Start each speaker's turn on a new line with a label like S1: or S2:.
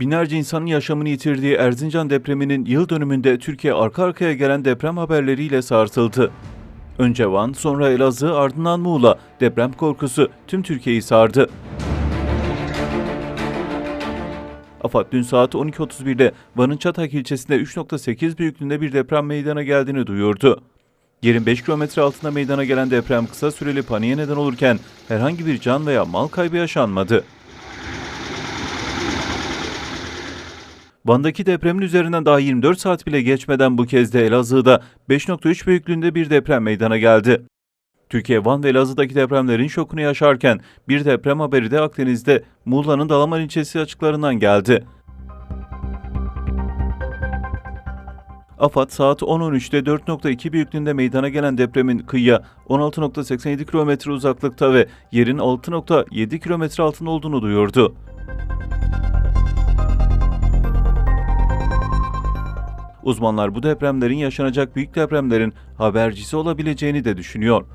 S1: Binlerce insanın yaşamını yitirdiği Erzincan depreminin yıl dönümünde Türkiye arka arkaya gelen deprem haberleriyle sarsıldı. Önce Van, sonra Elazığ, ardından Muğla. Deprem korkusu tüm Türkiye'yi sardı. AFAD dün saat 12.31'de Van'ın Çatak ilçesinde 3.8 büyüklüğünde bir deprem meydana geldiğini duyurdu. Yerin 5 kilometre altında meydana gelen deprem kısa süreli paniğe neden olurken herhangi bir can veya mal kaybı yaşanmadı. Van'daki depremin üzerinden daha 24 saat bile geçmeden bu kez de Elazığ'da 5.3 büyüklüğünde bir deprem meydana geldi. Türkiye Van ve Elazığ'daki depremlerin şokunu yaşarken bir deprem haberi de Akdeniz'de Muğla'nın Dalaman ilçesi açıklarından geldi. AFAD saat 10.13'te 4.2 büyüklüğünde meydana gelen depremin kıyıya 16.87 kilometre uzaklıkta ve yerin 6.7 kilometre altında olduğunu duyurdu. Uzmanlar bu depremlerin yaşanacak büyük depremlerin habercisi olabileceğini de düşünüyor.